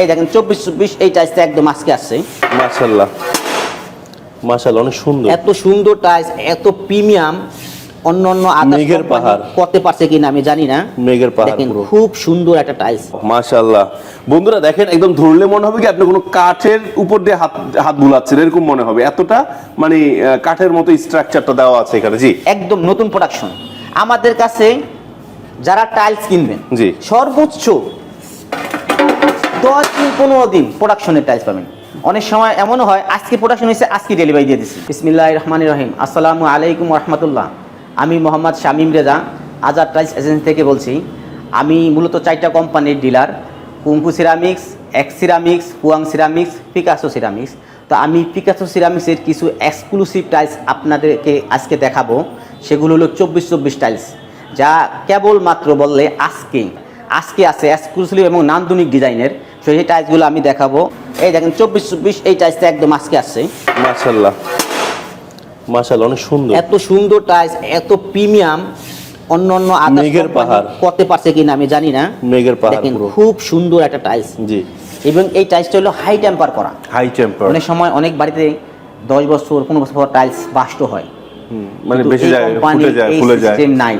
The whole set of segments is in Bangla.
এই দেখেন চব্বিশ চব্বিশ এই টাইসটা একদম আজকে আসছে মাশাল্লাহ মাশাল্লাহ অনেক সুন্দর। এত সুন্দর টাইস এত প্রিমিয়াম অন্য অন্য মেঘের পাহাড়। করতে পারছে কিনা আমি জানি না। মেঘের পাহাড় দেখেন খুব সুন্দর একটা টাইলস মাশাল্লাহ বন্ধুরা দেখেন একদম ধরলে মনে হবে কি আপনি কোনো কাঠের উপর দিয়ে হাত হাত বুলাচ্ছেন এরকম মনে হবে। এতটা মানে কাঠের মতো স্ট্রাকচারটা দেওয়া আছে এখানে জি। একদম নতুন প্রোডাকশন আমাদের কাছে যারা টাইলস কিনবেন জি। সর্বোচ্চ দশ দিন পনেরো দিন প্রোডাকশনের টাইলস পাবেন। অনেক সময় এমনও হয়, আজকে প্রোডাকশন হয়েছে, আজকে ডেলিভারি দিয়ে দিচ্ছি ইসমিল্লাহ রহমান রহিম। আসসালামু আলাইকুম রহমতুল্লাহ। আমি মোহাম্মদ শামীম রেজা, আজাদ টাইলস এজেন্সি থেকে বলছি। আমি মূলত চারটা কোম্পানির ডিলার কুম্পু সিরামিক্স এক্স সিরামিক্স পুয়াং সিরামিক্স পিকাসো সিরামিক্স তো আমি পিকাসো সিরামিক্সের কিছু এক্সক্লুসিভ টাইলস আপনাদেরকে আজকে দেখাবো। সেগুলো হলো চব্বিশ চব্বিশ টাইলস যা কেবলমাত্র বললে আজকে আজকে আছে এক্সক্লুসিভ এবং নান্দনিক ডিজাইনের সেই টাইলসগুলো আমি দেখাবো। এই দেখেন চব্বিশ চব্বিশ এই টাইলসটা একদম আজকে আসছে। মাশাল্লাহ মাশাল্লাহ অনেক সুন্দর। এত সুন্দর টাইলস এত প্রিমিয়াম অন্য অন্য মেঘের পাহাড়। করতে পারছে কিনা আমি জানি না। মেঘের পাহাড় খুব সুন্দর একটা টাইলস জি। এবং এই টাইলসটা হলো হাই টেম্পার করা। হাই টেম্পার অনেক সময় অনেক বাড়িতে দশ বছর পনেরো বছর পর টাইলস বাস্ট হয়। মানে বেশি যায় ফুটে যায় ফুলে যায়। সিস্টেম নাই।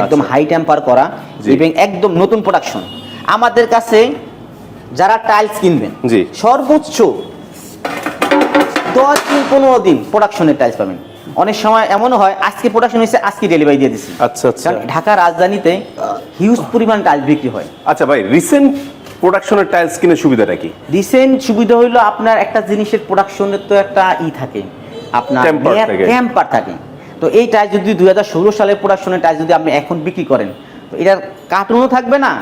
একদম আচ্ছা। হাই টেম্পার করা। এবং একদম নতুন প্রোডাকশন আমাদের কাছে যারা টাইলস কিনবেন জি। সর্বোচ্চ দশ দিন পনেরো দিন প্রোডাকশনের টাইলস পাবেন। অনেক সময় এমনও হয় আজকে প্রোডাকশন হয়েছে আজকে ডেলিভারি দিয়ে দিচ্ছি আচ্ছা আচ্ছা। ঢাকা রাজধানীতে হিউজ পরিমাণ টাইলস বিক্রি হয়। আচ্ছা ভাই রিসেন্ট প্রোডাকশনের টাইলস কিনে সুবিধাটা কি? রিসেন্ট সুবিধা হইল আপনার একটা জিনিসের প্রোডাকশনের তো একটা ই থাকে। আপনার Temper থাকে। তো এই টাইলস যদি দুই হাজার ষোলো সালের প্রোডাকশনের টাইলস যদি আপনি এখন বিক্রি করেন তো এটার কার্টুনও থাকবে না?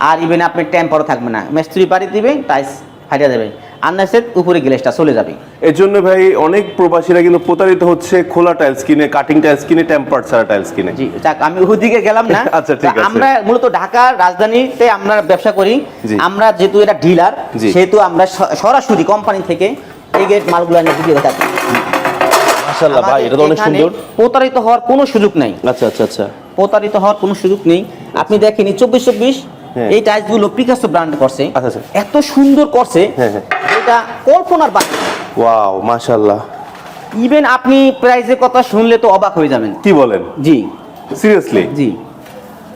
আর ইভেন আপনার টেম্পারও থাকবে না। মিস্ত্রি বাড়ি দিবে টাইস ফাটিয়ে দেবে। আন্দাজের উপরে গ্লেসটা চলে যাবে। এর জন্য ভাই অনেক প্রবাসীরা কিন্তু প্রতারিত হচ্ছে খোলা টাইলস কিনে কাটিং টাইলস কিনে টেম্পার ছাড়া টাইলস কিনে। জি যাক আমি ওদিকে গেলাম না। আচ্ছা, ঠিক আছে। আমরা মূলত ঢাকার রাজধানীতে আমরা ব্যবসা করি। আমরা যেহেতু এটা ডিলার। সেহেতু আমরা সরাসরি কোম্পানি থেকে এই গেট মালগুলো এনে বিক্রি থাকি। মাশাআল্লাহ ভাই এটা তো অনেক সুন্দর। প্রতারিত হওয়ার কোনো সুযোগ নাই। আচ্ছা আচ্ছা আচ্ছা। প্রতারিত হওয়ার কোনো সুযোগ নেই। আপনি দেখেনি চব্বিশ চব্বিশ। এই টাইলসগুলো পিকাসো ব্র্যান্ড করছে। আচ্ছা, আচ্ছা। এত সুন্দর করছে হ্যাঁ, হ্যাঁ। এটা কল্পনার বাইরে ওয়াও মাশাআল্লাহ। ইভেন আপনি প্রাইজের কথা শুনলে তো অবাক হয়ে যাবেন। কি বলেন? জি। সিরিয়াসলি জি।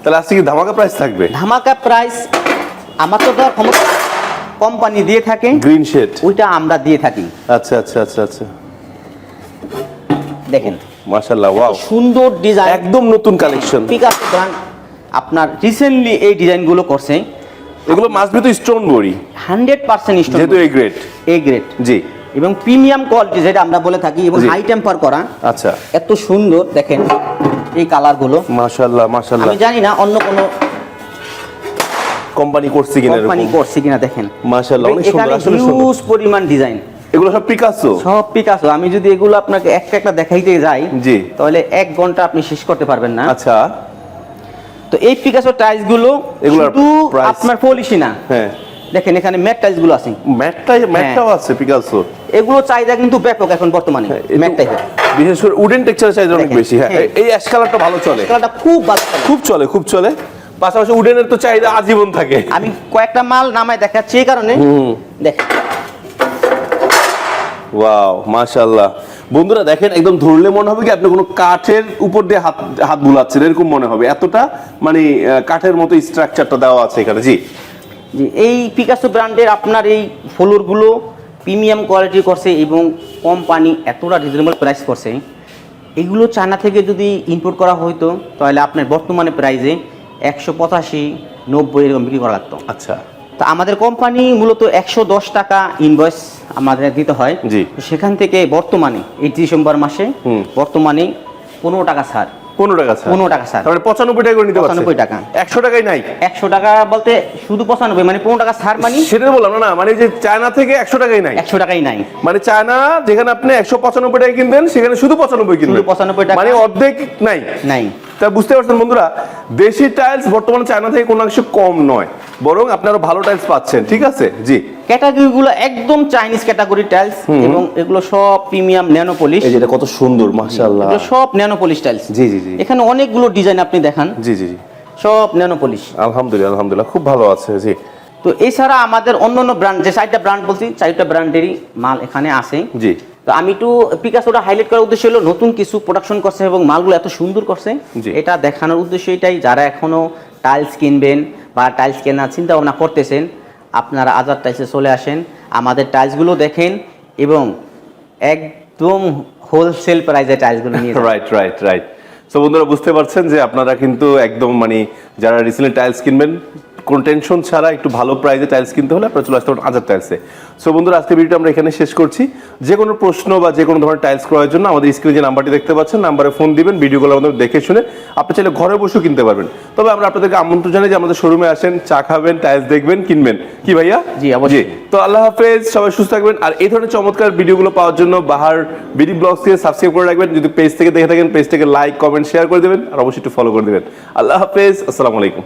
তাহলে আজকে কি ধামাকা প্রাইস থাকবে? ধামাকা প্রাইস আমার তো দেওয়ার ক্ষমতা কোম্পানি দিয়ে থাকে। গ্রিন শেড ওইটা আমরা দিয়ে থাকি। আচ্ছা আচ্ছা আচ্ছা আচ্ছা। দেখেন। মাশাআল্লাহ ওয়াও। সুন্দর ডিজাইন একদম নতুন কালেকশন পিকাসো ব্র্যান্ড আপনার রিসেন্টলি এই ডিজাইনগুলো করছে। এগুলো মাসবে তো স্টোন বড়ি। হান্ড্রেড পার্সেন্ট যেহেতু এই গ্রেড এ গ্রেড জি। এবং প্রিমিয়াম কোয়ালিটি যেটা আমরা বলে থাকি এবং হাই টেম্পার করা আচ্ছা। এত সুন্দর দেখেন এই কালারগুলো মাশাআল্লাহ মাশাআল্লাহ। আমি জানি না অন্য কোনো কোম্পানি করছে কিনা কোম্পানি করছে কিনা দেখেন। মাশাআল্লাহ, অনেক সুন্দর, আসলে। হিউজ পরিমাণ ডিজাইন এগুলো সব পিকাসো সব পিকাসো আমি যদি এগুলো আপনাকে একটা একটা দেখাইতে যাই জি। তাহলে এক ঘণ্টা আপনি শেষ করতে পারবেন না। আচ্ছা। তো এই পিকাসো টাইলসগুলো এগুলোর শুধু আপনার পলিশি না। হ্যাঁ। দেখেন এখানে ম্যাট টাইলসগুলো আছে। ম্যাটটা ম্যাটটাও আছে পিকাসো এগুলো চাহিদা কিন্তু ব্যাপক এখন বর্তমানে ম্যাট টাইপের বিশেষ করে উডেন টেক্সচার চাইজ অনেক বেশি হ্যাঁ। হ্যাঁ। এই অ্যাশ কালারটা ভালো চলে। কালারটা খুব ভালো চলে। খুব চলে খুব চলে। পাশাপাশি উডেনের তো চাহিদা আজীবন থাকে। আমি কয়েকটা মাল নামায় দেখাচ্ছি এই কারণে। হুম। দেখেন। ওয়াও মাশাআল্লাহ। বন্ধুরা দেখেন একদম ধরলে মনে হবে কি আপনি কোনো কাঠের উপর দিয়ে হাত হাত বুলাচ্ছেন এরকম মনে হবে। এতটা মানে কাঠের মতো স্ট্রাকচারটা দেওয়া আছে এখানে জি। জি এই পিকাসো ব্র্যান্ডের আপনার এই ফ্লোরগুলো প্রিমিয়াম কোয়ালিটি করছে এবং কোম্পানি এতটা রিজনেবল প্রাইস করছে। এগুলো চায়না থেকে যদি ইম্পোর্ট করা হইতো তাহলে আপনার বর্তমানে প্রাইসে একশো পঁচাশি নব্বই এরকম বিক্রি করা লাগতো। আচ্ছা। তো আমাদের কোম্পানি মূলত একশো দশ টাকা ইনভয়েস আমাদের দিতে হয়। জি। সেখান থেকে বর্তমানে এই ডিসেম্বর মাসে। বর্তমানে পনেরো টাকা ছাড়। পনেরো টাকা স্যার পনেরো টাকা পঁচানব্বই টাকা করে নিতে পারছে। 95 টাকা। একশো টাকাই নাই। একশো টাকা বলতে শুধু পঁচানব্বই মানে পনেরো টাকা ছাড় মানে সেটা বললাম না, মানে যে চায়না থেকে একশো টাকাই নাই। একশো টাকাই নাই। মানে চায়না যেখানে আপনি একশো পঁচানব্বই টাকা কিনবেন সেখানে শুধু পঁচানব্বই কিনবেন। 95 টাকা। মানে অর্ধেক নাই। নাই। তা বুঝতে পারছেন বন্ধুরা দেশি টাইলস বর্তমানে চায়না থেকে কোনো অংশ কম নয়। বরং আপনারা ভালো টাইলস পাচ্ছেন ঠিক আছে? জি। ক্যাটাগরিগুলো একদম চাইনিজ ক্যাটাগরি টাইলস এবং এগুলো সব প্রিমিয়াম ন্যানো পলিশ এই যেটা কত সুন্দর মাশাআল্লাহ। এগুলো সব ন্যানো পলিশ টাইলস জি জি জি। এখানে অনেকগুলো ডিজাইন আপনি দেখান। জি জি জি। সব ন্যানো পলিশ আলহামদুলিল্লাহ আলহামদুলিল্লাহ খুব ভালো আছে জি। তো এছাড়া আমাদের অন্য অন্য ব্র্যান্ড যে চারটা ব্র্যান্ড বলছি চারটা ব্র্যান্ডেরই মাল এখানে আছে। জি। তো আমি একটু পিকাসোটা হাইলাইট করার উদ্দেশ্য হলো নতুন কিছু প্রোডাকশন করছে এবং মালগুলো এত সুন্দর করছে। এটা দেখানোর উদ্দেশ্য এটাই যারা এখনও টাইলস কিনবেন বা টাইলস কেনার চিন্তা ভাবনা করতেছেন, আপনারা আজাদ টাইলসে চলে আসেন, আমাদের টাইলসগুলো দেখেন এবং একদম হোলসেল প্রাইসে টাইলসগুলো নিয়ে রাইট রাইট রাইট সো বন্ধুরা, বুঝতে পারছেন যে আপনারা কিন্তু একদম মানে যারা রিসেন্টলি টাইলস কিনবেন কোন টেনশন ছাড়া একটু ভালো প্রাইসে টাইলস কিনতে হলে আপনারা চলে আসতে পারেন আজাদ টাইলসে সো বন্ধুরা আজকে ভিডিওটা আমরা এখানে শেষ করছি। যে কোনো প্রশ্ন বা যে কোনো ধরনের টাইলস করার জন্য আমাদের স্ক্রিনে যে নাম্বারটি দেখতে পাচ্ছেন নাম্বারে ফোন দিবেন ভিডিওগুলো আমাদের দেখে শুনে আপনি চাইলে ঘরে বসেও কিনতে পারবেন। তবে আমরা আপনাদেরকে আমন্ত্রণ জানাই যে আমাদের শোরুমে আসেন চা খাবেন টাইলস দেখবেন কিনবেন। কি ভাইয়া? জি, অবশ্যই। তো আল্লাহ হাফেজ সবাই সুস্থ থাকবেন। আর এই ধরনের চমৎকার ভিডিওগুলো পাওয়ার জন্য বাহার বিডি ব্লগস থেকে সাবস্ক্রাইব করে রাখবেন। যদি পেজ থেকে দেখে থাকেন পেজ থেকে লাইক কমেন্ট শেয়ার করে দেবেন। আর অবশ্যই একটু ফলো করে দেবেন। আল্লাহ হাফেজ আসসালামু আলাইকুম।